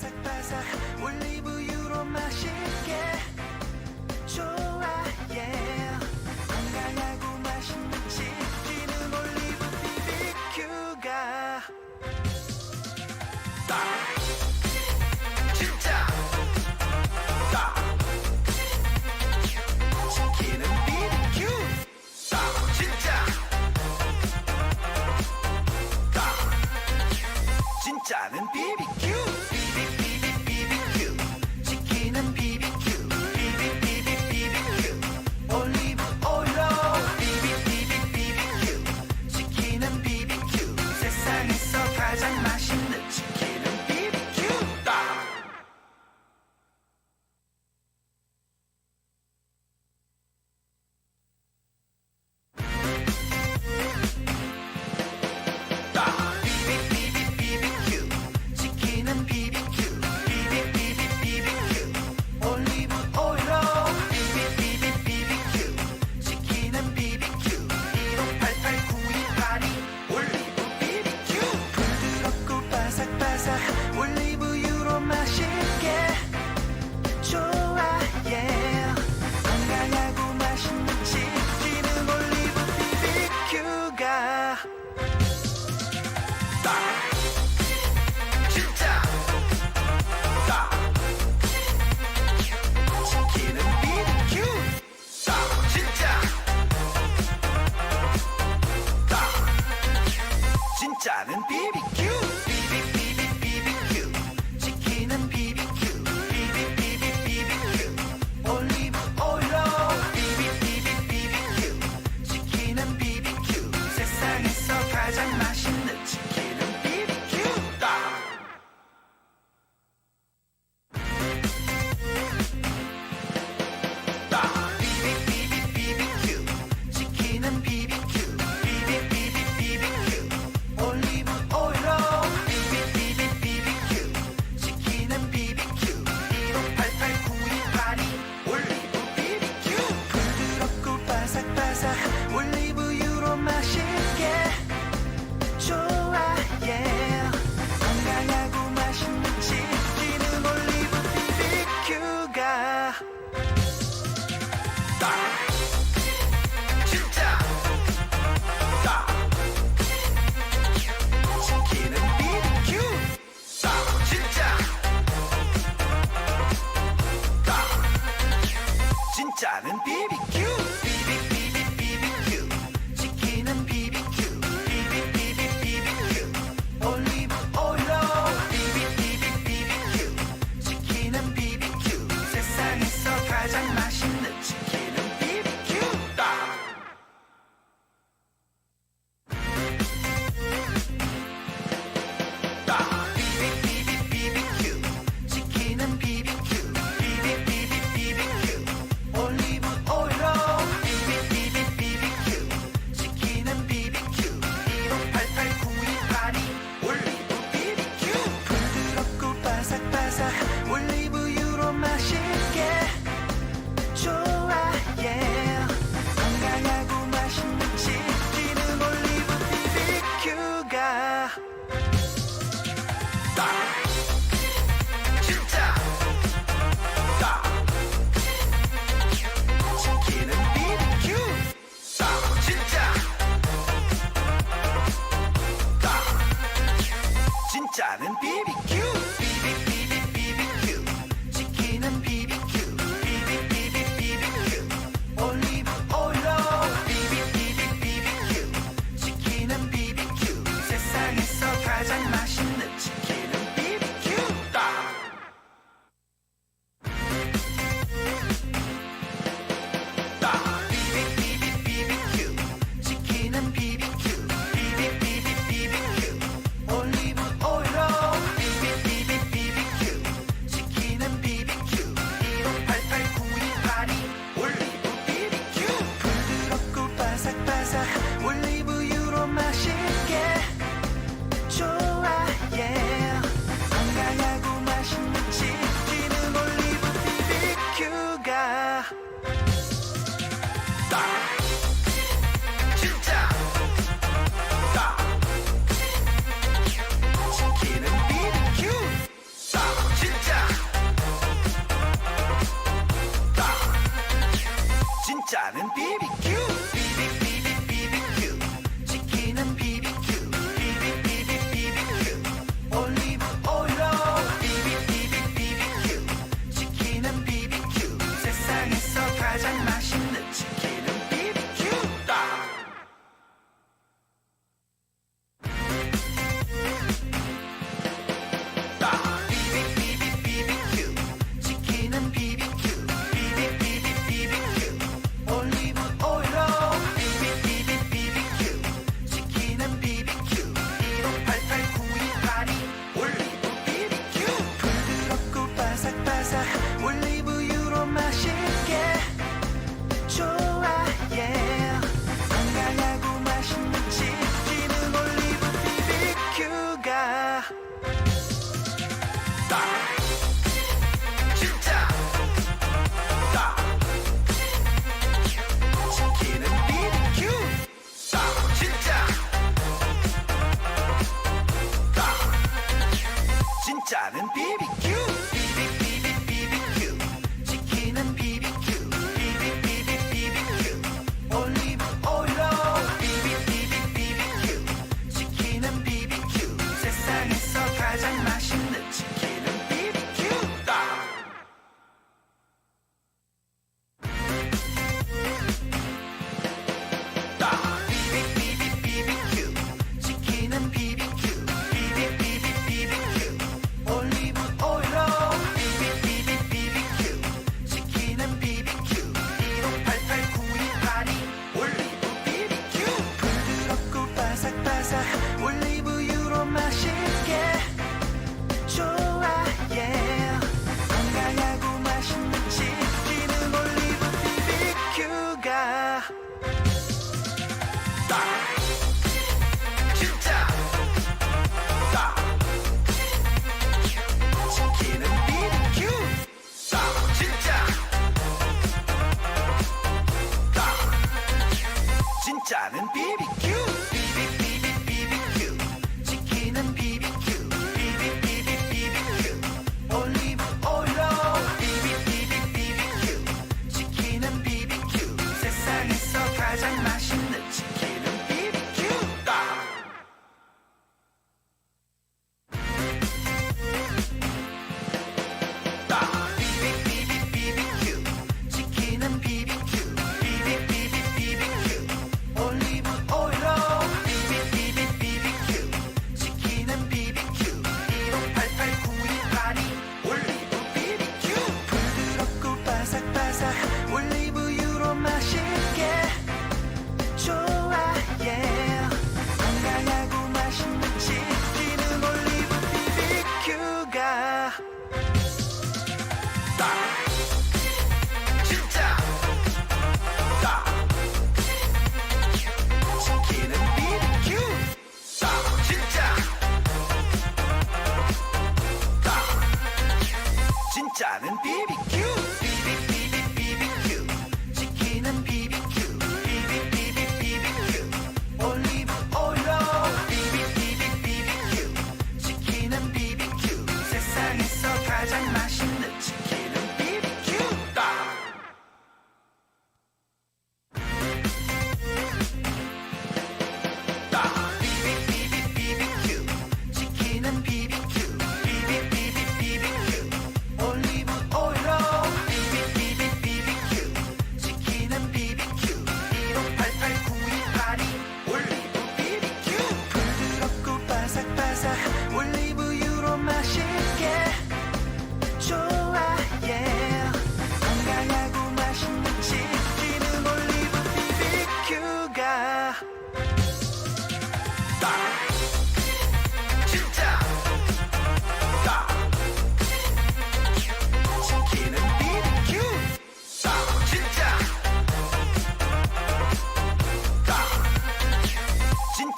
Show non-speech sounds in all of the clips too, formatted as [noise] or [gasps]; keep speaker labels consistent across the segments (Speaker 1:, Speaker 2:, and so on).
Speaker 1: 바삭바삭 올리브유로 맛있게 좋아 yeah baby.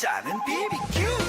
Speaker 1: 짜는 비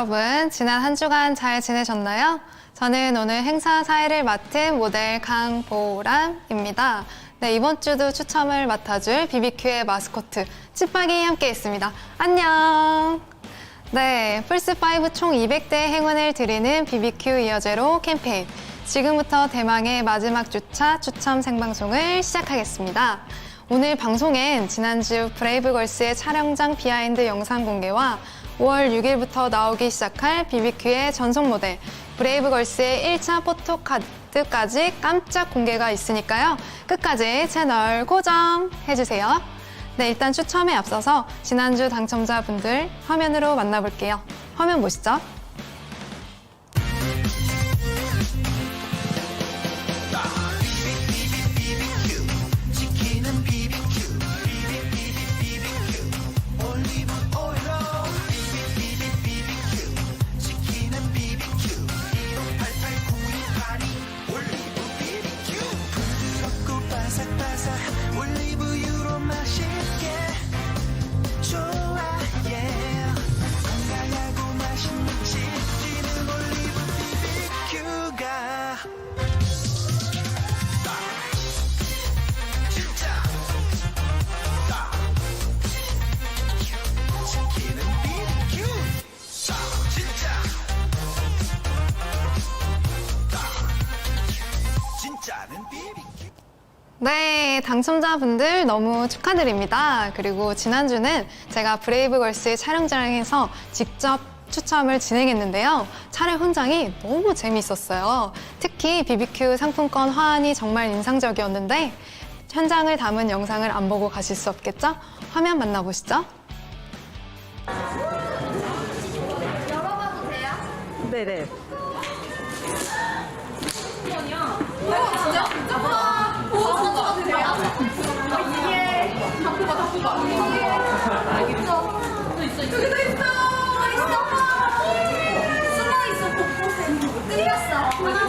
Speaker 1: 여러분, 지난 한 주간 잘 지내셨나요? 저는 오늘 행사 사회를 맡은 모델 강보람입니다. 네, 이번 주도 추첨을 맡아줄 BBQ의 마스코트 찌빡이 함께 있습니다. 안녕! 네, 플스5 총 200대 행운을 드리는 BBQ 이어제로 캠페인. 지금부터 대망의 마지막 주차 추첨 생방송을 시작하겠습니다. 오늘 방송엔 지난주 브레이브걸스의 촬영장 비하인드 영상 공개와 5월 6일부터 나오기 시작할 BBQ의 전속 모델 브레이브걸스의 1차 포토카드까지 깜짝 공개가 있으니까요. 끝까지 채널 고정해주세요. 네, 일단 추첨에 앞서서 지난주 당첨자분들 화면으로 만나볼게요. 화면 보시죠. 네, 당첨자분들 너무 축하드립니다. 그리고 지난주는 제가 브레이브걸스 촬영장에서 직접 추첨을 진행했는데요. 촬영 현장이 너무 재미있었어요. 특히 BBQ 상품권 화환이 정말 인상적이었는데 현장을 담은 영상을 안 보고 가실 수 없겠죠? 화면 만나보시죠.
Speaker 2: 네네.
Speaker 3: 여기도 있어! 있어! 숨어 있어, 곳곳에. 뚫렸어. 하나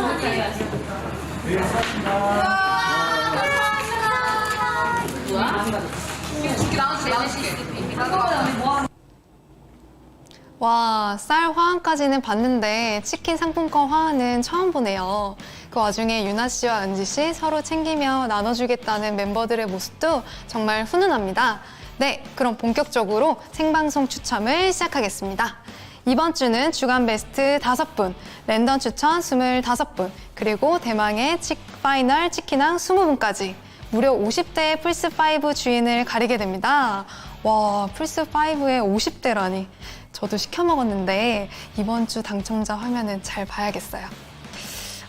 Speaker 1: 와, 쌀 화환까지는 봤는데 치킨 상품권 화환은 처음 보네요. 그 와중에 유나 씨와 은지 씨 서로 챙기며 나눠주겠다는 멤버들의 모습도 정말 훈훈합니다. 네, 그럼 본격적으로 생방송 추첨을 시작하겠습니다. 이번 주는 주간 베스트 5분, 랜덤 추천 25분, 그리고 대망의 치, 파이널 치킨왕 20분까지 무려 50대의 플스5 주인을 가리게 됩니다. 와, 플스5의 50대라니. 저도 시켜 먹었는데 이번 주 당첨자 화면은 잘 봐야겠어요.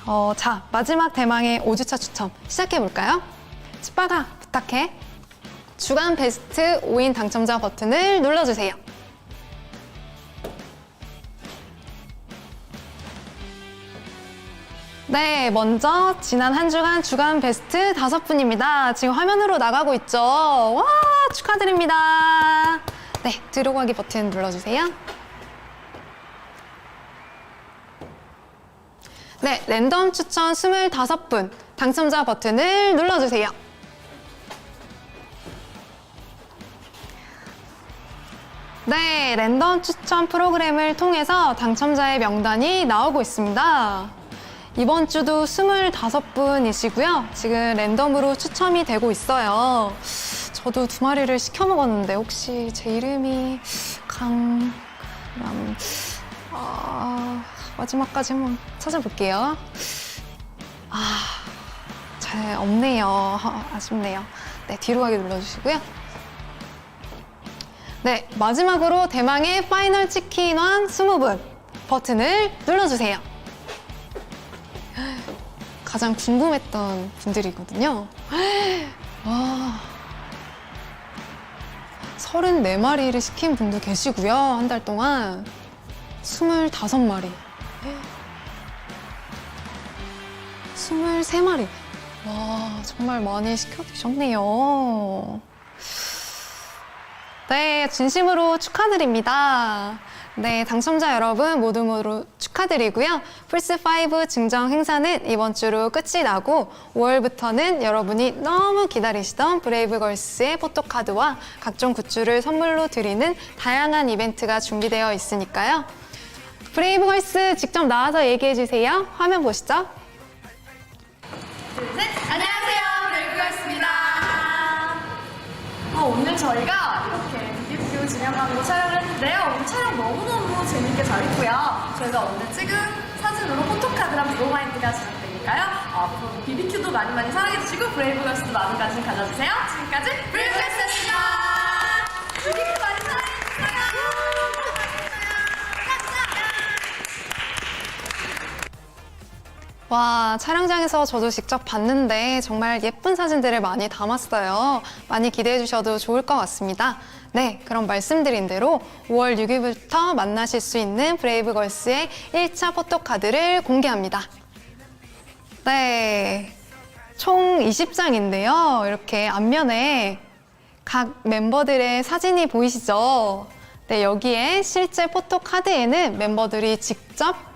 Speaker 1: 어, 자, 마지막 대망의 5주차 추첨 시작해 볼까요? 치빠가 부탁해. 주간 베스트 5인 당첨자 버튼을 눌러주세요. 네, 먼저 지난 한 주간 주간 베스트 다섯 분입니다. 지금 화면으로 나가고 있죠. 와, 축하드립니다. 네, 들어가기 버튼 눌러주세요. 네, 랜덤 추천 25분 당첨자 버튼을 눌러주세요. 네, 랜덤 추천 프로그램을 통해서 당첨자의 명단이 나오고 있습니다. 이번 주도 25분이시고요. 지금 랜덤으로 추첨이 되고 있어요. 저도 두 마리를 시켜 먹었는데 혹시 제 이름이 강... 람... 아... 마지막까지 한번 찾아볼게요. 아... 잘 없네요. 아, [laughs] 아쉽네요. 네, 뒤로 가기 눌러주시고요. 네, 마지막으로 대망의 파이널 치킨왕 20분 버튼을 눌러주세요. 가장 궁금했던 분들이거든요. [gasps] 와. 34마리를 시킨 분도 계시고요. 한 달 동안. 25마리. 23마리. 와, 정말 많이 시켜드셨네요. 네, 진심으로 축하드립니다. 네, 당첨자 여러분 모두 모두 축하드리고요. 플스5 증정 행사는 이번 주로 끝이 나고 5월부터는 여러분이 너무 기다리시던 브레이브걸스의 포토카드와 각종 굿즈를 선물로 드리는 다양한 이벤트가 준비되어 있으니까요. 브레이브걸스 직접 나와서 얘기해 주세요. 화면 보시죠.
Speaker 3: 네, 안녕하세요. 브레이크걸스입니다. 어, 오늘 저희가 이렇게 뮤직비디오 진행하는 촬영을 했는데요. 오늘 촬영 너무너무 재밌게 잘 했고요. 저희가 오늘 찍은 사진으로 포토카드랑 브로마인드가 제작되니까요. 어, 앞으로 BBQ도 많이 많이 사랑해주시고 브레이브걸스도 많은 관심 가져주세요. 지금까지 브레이브걸스였습니다.
Speaker 1: 와, 촬영장에서 저도 직접 봤는데 정말 예쁜 사진들을 많이 담았어요. 많이 기대해 주셔도 좋을 것 같습니다. 네, 그럼 말씀드린 대로 5월 6일부터 만나실 수 있는 브레이브걸스의 1차 포토카드를 공개합니다. 네, 총 20장인데요. 이렇게 앞면에 각 멤버들의 사진이 보이시죠? 네, 여기에 실제 포토카드에는 멤버들이 직접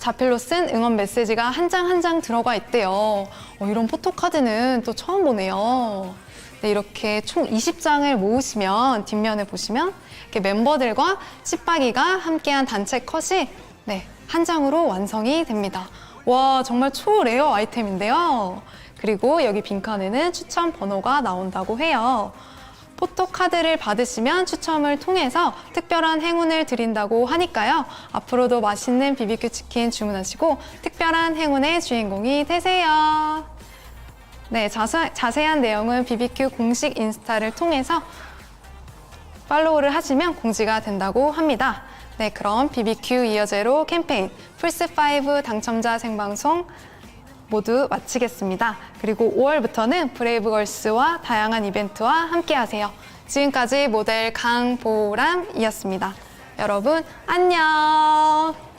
Speaker 1: 자필로 쓴 응원 메시지가 한 장 한 장 들어가 있대요. 어, 이런 포토카드는 또 처음 보네요. 네, 이렇게 총 20장을 모으시면 뒷면에 보시면 이렇게 멤버들과 찌빠기가 함께한 단체 컷이 네, 한 장으로 완성이 됩니다. 와, 정말 초레어 아이템인데요. 그리고 여기 빈칸에는 추천 번호가 나온다고 해요. 포토카드를 받으시면 추첨을 통해서 특별한 행운을 드린다고 하니까요. 앞으로도 맛있는 BBQ 치킨 주문하시고 특별한 행운의 주인공이 되세요. 네, 자세, 자세한 내용은 BBQ 공식 인스타를 통해서 팔로우를 하시면 공지가 된다고 합니다. 네, 그럼 BBQ 이어제로 캠페인 플스5 당첨자 생방송 모두 마치겠습니다. 그리고 5월부터는 브레이브걸스와 다양한 이벤트와 함께 하세요. 지금까지 모델 강보람이었습니다. 여러분, 안녕!